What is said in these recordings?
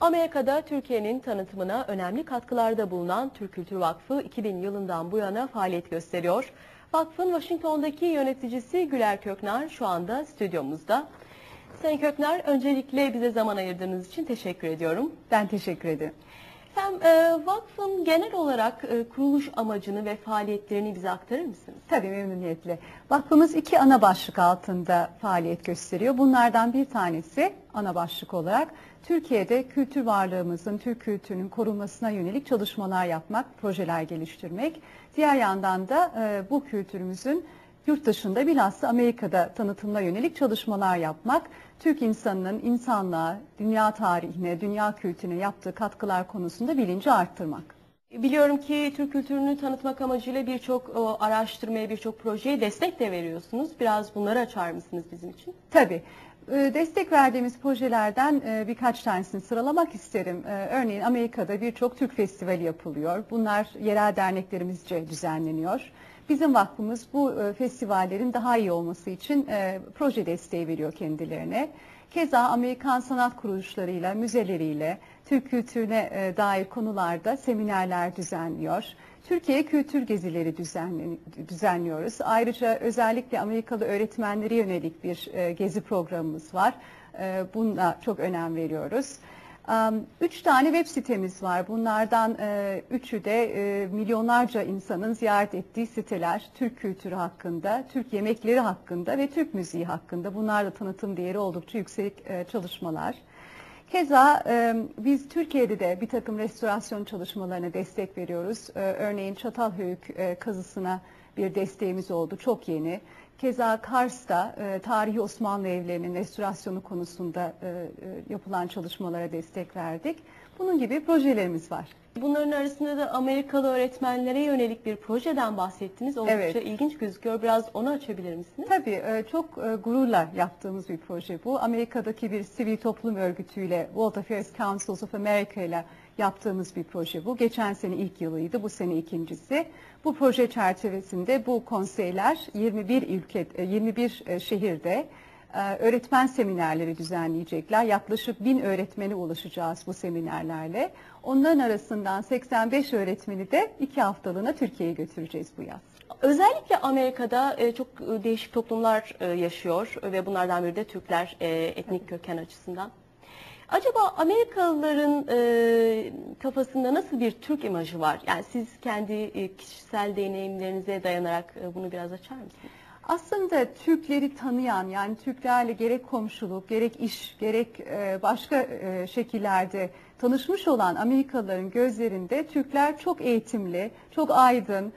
Amerika'da Türkiye'nin tanıtımına önemli katkılarda bulunan Türk Kültür Vakfı 2000 yılından bu yana faaliyet gösteriyor. Vakfın Washington'daki yöneticisi Güler Köknar şu anda stüdyomuzda. Sayın Köknar öncelikle bize zaman ayırdığınız için teşekkür ediyorum. Ben teşekkür ederim. Efendim e, vakfın genel olarak e, kuruluş amacını ve faaliyetlerini bize aktarır mısınız? Tabii memnuniyetle. Vakfımız iki ana başlık altında faaliyet gösteriyor. Bunlardan bir tanesi ana başlık olarak Türkiye'de kültür varlığımızın, Türk kültürünün korunmasına yönelik çalışmalar yapmak, projeler geliştirmek. Diğer yandan da e, bu kültürümüzün yurt dışında bilhassa Amerika'da tanıtımına yönelik çalışmalar yapmak, Türk insanının insanlığa, dünya tarihine, dünya kültürüne yaptığı katkılar konusunda bilinci arttırmak. Biliyorum ki Türk kültürünü tanıtmak amacıyla birçok o, araştırmaya, birçok projeye destek de veriyorsunuz. Biraz bunları açar mısınız bizim için? Tabii. E, Destek verdiğimiz projelerden e, birkaç tanesini sıralamak isterim. E, Örneğin Amerika'da birçok Türk festivali yapılıyor. Bunlar yerel derneklerimizce düzenleniyor. Bizim vakfımız bu e, festivallerin daha iyi olması için e, proje desteği veriyor kendilerine. Keza Amerikan sanat kuruluşlarıyla, müzeleriyle Türk kültürüne e, dair konularda seminerler düzenliyor. Türkiye kültür gezileri düzenliyoruz. Ayrıca özellikle Amerikalı öğretmenlere yönelik bir gezi programımız var. Buna çok önem veriyoruz. Üç tane web sitemiz var. Bunlardan e, üçü de e, milyonlarca insanın ziyaret ettiği siteler. Türk kültürü hakkında, Türk yemekleri hakkında ve Türk müziği hakkında. Bunlar da tanıtım değeri oldukça yüksek e, çalışmalar. Keza biz Türkiye'de de bir takım restorasyon çalışmalarına destek veriyoruz. Örneğin Çatalhöyük kazısına bir desteğimiz oldu, çok yeni. Keza Kars'ta e, tarihi Osmanlı evlerinin restorasyonu konusunda e, e, yapılan çalışmalara destek verdik. Bunun gibi projelerimiz var. Bunların arasında da Amerikalı öğretmenlere yönelik bir projeden bahsettiniz. Oldukça Evet. ilginç gözüküyor. Biraz onu açabilir misiniz? Tabii e, çok e, gururla yaptığımız bir proje bu. Amerika'daki bir sivil toplum örgütüyle World Affairs Councils of America ile yaptığımız bir proje bu. Geçen sene ilk yılıydı, bu sene ikincisi. Bu proje çerçevesinde bu konseyler 21 ülke, e, 21 e, şehirde e, öğretmen seminerleri düzenleyecekler. Yaklaşık bin öğretmene ulaşacağız bu seminerlerle. Onların arasından 85 öğretmeni de iki haftalığına Türkiye'ye götüreceğiz bu yaz. Özellikle Amerika'da e, çok e, değişik toplumlar e, yaşıyor ve bunlardan biri de Türkler e, etnik köken açısından. Acaba Amerikalıların e, kafasında nasıl bir Türk imajı var? Yani siz kendi e, kişisel deneyimlerinize dayanarak e, bunu biraz açar mısınız? Aslında Türkleri tanıyan yani Türklerle gerek komşuluk, gerek iş, gerek e, başka şekillerde tanışmış olan Amerikalıların gözlerinde Türkler çok eğitimli, çok aydın,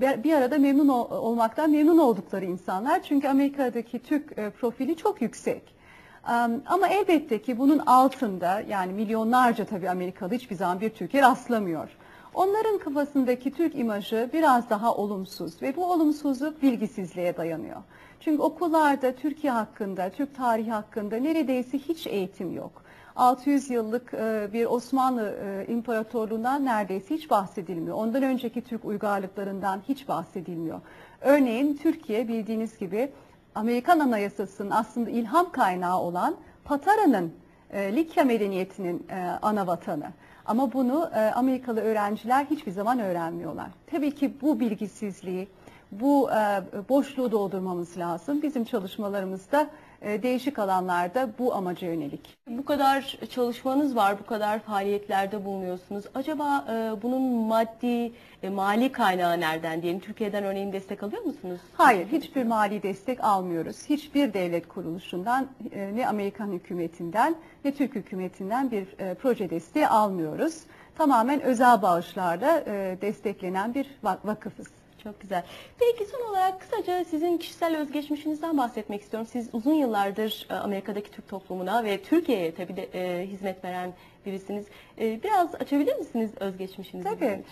bir- arada memnun ol- olmaktan memnun oldukları insanlar. Çünkü Amerika'daki Türk profili çok yüksek. Ama elbette ki bunun altında yani milyonlarca tabii Amerikalı hiçbir zaman bir Türkiye rastlamıyor. Onların kafasındaki Türk imajı biraz daha olumsuz ve bu olumsuzluk bilgisizliğe dayanıyor. Çünkü okullarda Türkiye hakkında, Türk tarihi hakkında neredeyse hiç eğitim yok. 600 yıllık e, bir Osmanlı e, İmparatorluğundan neredeyse hiç bahsedilmiyor. Ondan önceki Türk uygarlıklarından hiç bahsedilmiyor. Örneğin Türkiye bildiğiniz gibi Amerikan Anayasası'nın aslında ilham kaynağı olan Patara'nın e, Likya medeniyetinin e, ana vatanı. Ama bunu e, Amerikalı öğrenciler hiçbir zaman öğrenmiyorlar. Tabii ki bu bilgisizliği, bu e, boşluğu doldurmamız lazım. Bizim çalışmalarımızda e, değişik alanlarda bu amaca yönelik. Bu kadar çalışmanız var, bu kadar faaliyetlerde bulunuyorsunuz. Acaba e, bunun maddi, e, mali kaynağı nereden diyelim? Türkiye'den örneğin destek alıyor musunuz? Hayır, hiçbir mali destek almıyoruz. Hiçbir devlet kuruluşundan, e, ne Amerikan hükümetinden ne Türk hükümetinden bir e, proje desteği almıyoruz. Tamamen özel bağışlarla e, desteklenen bir va- vakıfız. Çok güzel. Peki son olarak kısaca sizin kişisel özgeçmişinizden bahsetmek istiyorum. Siz uzun yıllardır e, Amerika'daki Türk toplumuna ve Türkiye'ye tabii de e, hizmet veren birisiniz. E, biraz açabilir misiniz özgeçmişinizi? Tabii.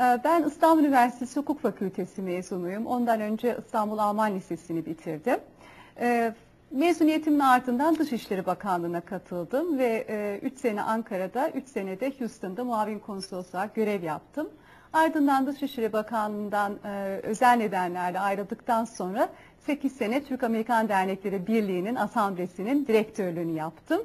Ee, Ben İstanbul Üniversitesi Hukuk Fakültesi mezunuyum. Ondan önce İstanbul Alman Lisesi'ni bitirdim. Ee, Mezuniyetimin ardından Dışişleri Bakanlığı'na katıldım ve 3 sene Ankara'da, 3 sene de Houston'da muavin konsolos olarak görev yaptım. Ardından Dışişleri Bakanlığı'ndan e, özel nedenlerle ayrıldıktan sonra 8 sene Türk-Amerikan Dernekleri Birliği'nin asamblesinin direktörlüğünü yaptım.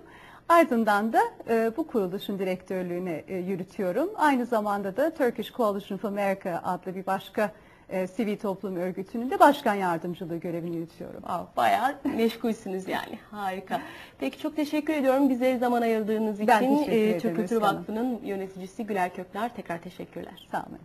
Ardından da e, bu kuruluşun direktörlüğünü e, yürütüyorum. Aynı zamanda da Turkish Coalition for America adlı bir başka e, sivil toplum örgütünün de başkan yardımcılığı görevini yürütüyorum. Aa, Bayağı meşgulsünüz yani. Harika. Peki çok teşekkür ediyorum bize zaman ayırdığınız için. Ben teşekkür Ee, ederim Türk Kültür. Vakfı'nın yöneticisi Güler Kökler tekrar teşekkürler. Sağ olun.